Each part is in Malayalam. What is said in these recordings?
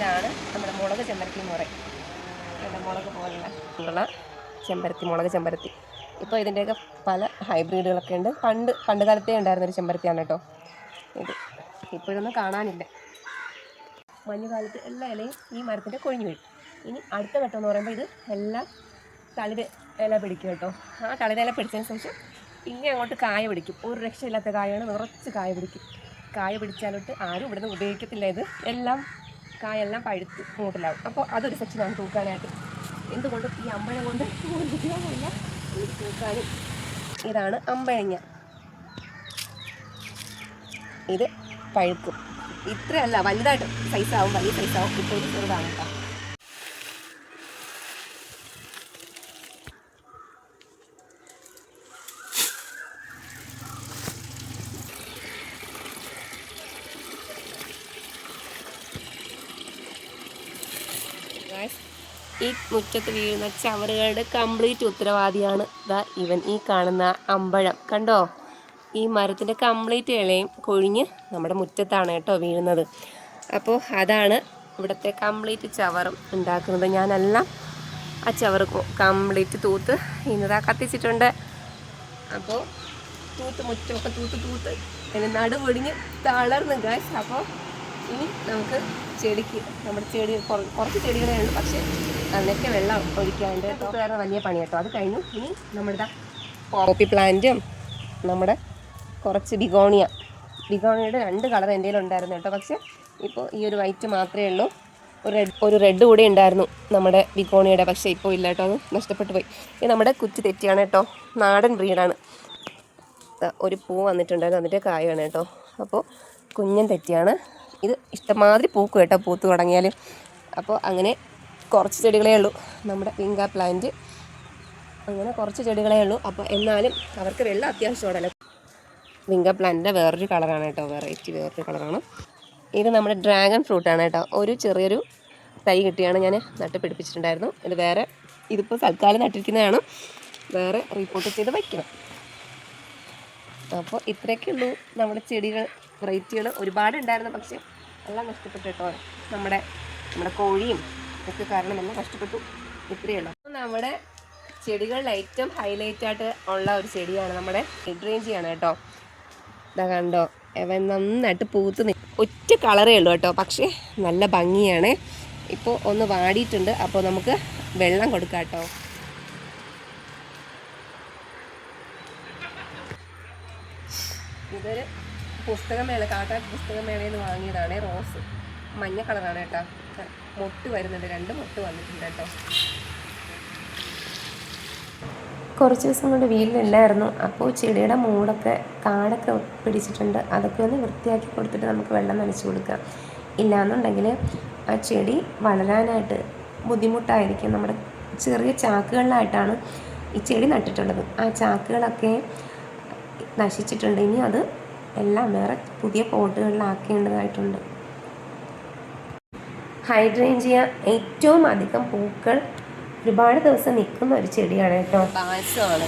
ഇതാണ് നമ്മുടെ മുളക് ചെമ്പരത്തി മുറ നമ്മുടെ മുളക് പോലുള്ള ചെമ്പരത്തി മുളക് ചെമ്പരത്തി. ഇപ്പോൾ ഇതിന്റെയൊക്കെ പല ഹൈബ്രിഡുകളൊക്കെ ഉണ്ട്. പണ്ട് പണ്ട് കാലത്തേ ഉണ്ടായിരുന്നൊരു ചെമ്പരത്തിയാണ് കേട്ടോ ഇത്. ഇപ്പോഴൊന്നും കാണാനില്ല. മഞ്ഞുകാലത്ത് എല്ലാ ഇലയും ഈ മരത്തിന്റെ കൊഴിഞ്ഞു വീഴും. ഇനി അടുത്ത ഘട്ടം എന്ന് പറയുമ്പോൾ ഇത് എല്ലാം തളിര് ഇല പിടിക്കും കേട്ടോ. ആ തളിര് ഇല പിടിച്ചതിന് ശേഷം പിന്നെ അങ്ങോട്ട് കായ പിടിക്കും. ഒരു രക്ഷയില്ലാത്ത കായാണ് നിറച്ച് കായ പിടിക്കും. കായ പിടിച്ചാലോട്ട് ആരും ഇവിടുന്ന് ഉപയോഗിക്കത്തില്ല ഇത്. എല്ലാം കായെല്ലാം പഴുത്ത് മൂട്ടിലാവും. അപ്പോൾ അതൊരു സെക്ഷനാണ് തൂക്കാനായിട്ട്. എന്തുകൊണ്ട്? ഈ അമ്പഴം കൊണ്ട് തൂക്കാനും. ഇതാണ് അമ്പഴങ്ങ. ഇത് പഴുക്കും. ഇത്രയല്ല വലുതായിട്ട് സൈസാവും വലിയ സൈസാവും ഇപ്പോൾ ചെറുതാണ് കേട്ടോ. ഈ മുറ്റത്ത് വീഴുന്ന ചവറുകളുടെ കംപ്ലീറ്റ് ഉത്തരവാദിയാണ്. ദ ഇവൻ ഈ കാണുന്ന അമ്പഴം. കണ്ടോ? ഈ മരത്തിന്റെ കംപ്ലീറ്റ് ഇലയും കൊഴിഞ്ഞ് നമ്മുടെ മുറ്റത്താണ് കേട്ടോ വീഴുന്നത്. അപ്പോൾ അതാണ് ഇവിടുത്തെ കംപ്ലീറ്റ് ചവറും ഉണ്ടാക്കുന്നത്. ഞാനെല്ലാം ആ ചവറ് കംപ്ലീറ്റ് തൂത്ത് ഇന്നതാ കത്തിച്ചിട്ടുണ്ട്. അപ്പോൾ തൂത്ത് മുറ്റമൊക്കെ തൂത്ത് തൂത്ത് അതിന് നടുപൊടിഞ്ഞ് തളർന്ന് ഗാസ് അപ്പോൾ ഇനി നമുക്ക് ചെടിക്ക് നമ്മുടെ ചെടി കുറച്ച് ചെടികളേ ഉള്ളൂ. പക്ഷേ അതിനൊക്കെ വെള്ളം ഒഴിക്കാണ്ട് വേറെ വലിയ പണി കേട്ടോ. അത് കഴിഞ്ഞു. ഇനി നമ്മുടെ കോപ്പി പ്ലാന്റും നമ്മുടെ കുറച്ച് ബിഗോണിയ. ബിഗോണിയുടെ രണ്ട് കളർ എന്റെ ഉണ്ടായിരുന്നു കേട്ടോ. പക്ഷേ ഇപ്പോൾ ഈ ഒരു വൈറ്റ് മാത്രമേ ഉള്ളൂ. ഒരു റെഡ് ഒരു റെഡ് കൂടെ ഉണ്ടായിരുന്നു നമ്മുടെ ബിഗോണിയുടെ പക്ഷേ ഇപ്പോൾ ഇല്ല കേട്ടോ. അത് നഷ്ടപ്പെട്ടു പോയി. ഇത് നമ്മുടെ കുറ്റി തെറ്റിയാണ് കേട്ടോ. നാടൻ ബ്രീഡാണ് ഒരു പൂ വന്നിട്ടുണ്ടായിരുന്നു. അതിന്റെ കായാണ് കേട്ടോ. അപ്പോൾ കുഞ്ഞൻ തെറ്റിയാണ്. ഇത് ഇഷ്ടമാതിരി പൂക്കും കേട്ടോ. പൂത്ത് തുടങ്ങിയാൽ അപ്പോൾ അങ്ങനെ കുറച്ച് ചെടികളേ ഉള്ളൂ. നമ്മുടെ പിങ്ക പ്ലാന്റ് അങ്ങനെ കുറച്ച് ചെടികളേ ഉള്ളൂ. അപ്പോൾ എന്നാലും അവർക്ക് വെള്ളം അത്യാവശ്യമാണല്ലോ. വിങ്ക പ്ലാന്റിന്റെ വേറൊരു കളറാണ് കേട്ടോ. വെറൈറ്റി വേറൊരു കളറാണ് ഇത് നമ്മുടെ ഡ്രാഗൺ ഫ്രൂട്ടാണ് കേട്ടോ. ഒരു ചെറിയൊരു തൈ കിട്ടിയാണ് ഞാൻ നട്ട് പിടിപ്പിച്ചിട്ടുണ്ടായിരുന്നു. ഇത് വേറെ ഇതിപ്പോൾ തൽക്കാലം നട്ടിരിക്കുന്നതാണ്. വേറെ റിപ്പോർട്ട് ചെയ്ത് വയ്ക്കണം അപ്പോൾ ഇത്രയൊക്കെ ഉള്ളൂ നമ്മുടെ ചെടികൾ വെറൈറ്റികൾ ഒരുപാട് ഉണ്ടായിരുന്നു പക്ഷേ എല്ലാം നഷ്ടപ്പെട്ടു കേട്ടോ. നമ്മുടെ നമ്മുടെ കോഴിയും ഒക്കെ കാരണം നമ്മൾ കഷ്ടപ്പെട്ടു. ഇത്രയേ ഉള്ളൂ. അപ്പോൾ നമ്മുടെ ചെടികളിൽ ഏറ്റവും ഹൈലൈറ്റ് ആയിട്ട് ഉള്ള ഒരു ചെടിയാണ് നമ്മുടെ ഹൈഡ്രേഞ്ചിയാണ് കേട്ടോ. ഇതാ കണ്ടോ അവൻ നന്നായിട്ട് പൂത്ത് ഒറ്റ കളറേ ഉള്ളൂ കേട്ടോ പക്ഷേ നല്ല ഭംഗിയാണ്. ഇപ്പോൾ ഒന്ന് വാടിയിട്ടുണ്ട് അപ്പോൾ നമുക്ക് വെള്ളം കൊടുക്കാം കേട്ടോ. ഇതൊരു പുസ്തകമേള കാട്ടാ പുസ്തകമേളയിൽ നിന്ന് വാങ്ങിയതാണ് റോസ്. മഞ്ഞ കളറാണ് കേട്ടോ. മൊട്ട് വരുന്നുണ്ട്. രണ്ട് മൊട്ട് വന്നിട്ടുണ്ട് കേട്ടോ. കുറച്ച് ദിവസം കൊണ്ട് വീട്ടിലില്ലായിരുന്നു അപ്പോൾ ചെടിയുടെ മൂടൊക്കെ കാടൊക്കെ പിടിച്ചിട്ടുണ്ട്. അതൊക്കെ ഒന്ന് വൃത്തിയാക്കി കൊടുത്തിട്ട് നമുക്ക് വെള്ളം നനച്ച് കൊടുക്കാം. ഇല്ലാന്നുണ്ടെങ്കിൽ ആ ചെടി വളരാനായിട്ട് ബുദ്ധിമുട്ടായിരിക്കും. നമ്മുടെ ചെറിയ ചാക്കുകളിലായിട്ടാണ് ഈ ചെടി നട്ടിട്ടുള്ളത്. ആ ചാക്കുകളൊക്കെ നശിച്ചിട്ടുണ്ട്. ഇനി അത് എല്ലാം വേറെ പുതിയ പോട്ടുകളിലാക്കേണ്ടതായിട്ടുണ്ട്. ഹൈഡ്രേഞ്ചിയ ഏറ്റവും അധികം പൂക്കൾ ഒരുപാട് ദിവസം നിൽക്കുന്ന ഒരു ചെടിയാണ് കേട്ടോ. ബാൽസമാണ്.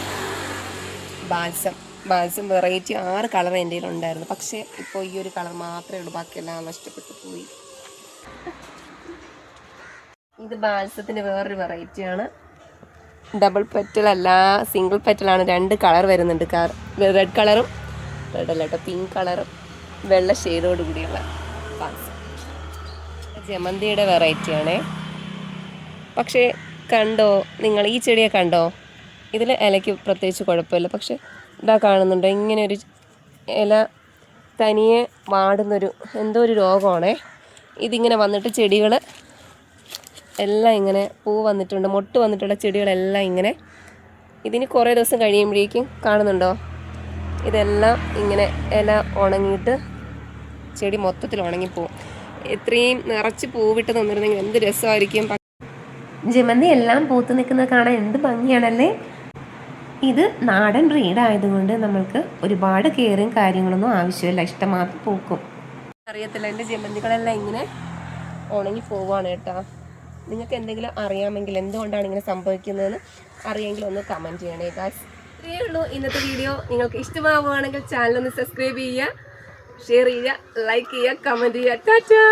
ബാൽസം. ബാൽസം വെറൈറ്റി ആറ് കളർ എന്റെ ഉണ്ടായിരുന്നു. പക്ഷേ ഇപ്പോൾ ഈ ഒരു കളർ മാത്രമേ ഉള്ളൂ. ബാക്കിയെല്ലാം നഷ്ടപ്പെട്ടു പോയി. ഇത് ബാൽസത്തിന്റെ വേറൊരു വെറൈറ്റിയാണ്. ഡബിൾ പെറ്റൽ അല്ല സിംഗിൾ പെറ്റലാണ് രണ്ട് കളർ വരുന്നുണ്ട്. കാർ റെഡ് കളറും റെഡ് അല്ല കേട്ടോ പിങ്ക് കളറും വെള്ള ഷെയ്ഡോട് കൂടിയുള്ള ബാൽസം. ജമന്തിയുടെ വെറൈറ്റിയാണേ. പക്ഷേ കണ്ടോ? നിങ്ങൾ ഈ ചെടിയെ കണ്ടോ? ഇതിൽ ഇലയ്ക്ക് പ്രത്യേകിച്ച് കുഴപ്പമില്ല. പക്ഷെ ഇതാ കാണുന്നുണ്ടോ. ഇങ്ങനെ ഒരു ഇല തനിയെ വാടുന്നൊരു എന്തോ ഒരു രോഗമാണേ. ഇതിങ്ങനെ വന്നിട്ട് ചെടികൾ എല്ലാം ഇങ്ങനെ പൂ വന്നിട്ടുണ്ട്. മൊട്ട് വന്നിട്ടുള്ള ചെടികളെല്ലാം ഇങ്ങനെ ഇതിന് കുറേ ദിവസം കഴിയുമ്പോഴേക്കും കാണുന്നുണ്ടോ? ഇതെല്ലാം ഇങ്ങനെ ഇല ഉണങ്ങിയിട്ട് ചെടി മൊത്തത്തിൽ ഉണങ്ങിപ്പോവും. ഇത്രയും നിറച്ച് പൂവിട്ട് തന്നിരുന്നെങ്കിൽ എന്ത് രസമായിരിക്കും. ജമന്തി എല്ലാം പൂത്ത് നിൽക്കുന്നത് കാണാൻ എന്ത് ഭംഗിയാണല്ലേ? ഇത് നാടൻ ബ്രീഡ് ആയതുകൊണ്ട് നമ്മൾക്ക് ഒരുപാട് കെയറും കാര്യങ്ങളൊന്നും ആവശ്യമില്ല. ഇഷ്ടമാത്രം പൂക്കും. അറിയത്തില്ല എന്റെ ജമന്തികളെല്ലാം ഇങ്ങനെ ഉണങ്ങി പോവാണ് കേട്ടോ. നിങ്ങൾക്ക് എന്തെങ്കിലും അറിയാമെങ്കിൽ എന്തുകൊണ്ടാണ് ഇങ്ങനെ സംഭവിക്കുന്നതെന്ന് അറിയെങ്കിൽ ഒന്ന് കമന്റ് ചെയ്യണേ ഗാസ് ഇത്രയേ ഉള്ളൂ ഇന്നത്തെ വീഡിയോ നിങ്ങൾക്ക് ഇഷ്ടമാവുകയാണെങ്കിൽ ചാനൽ ഒന്ന് സബ്സ്ക്രൈബ് ചെയ്യുക ഷെയർ ചെയ്യുക ലൈക്ക് ചെയ്യുക കമന്റ് ചെയ്യുക. ടാറ്റാ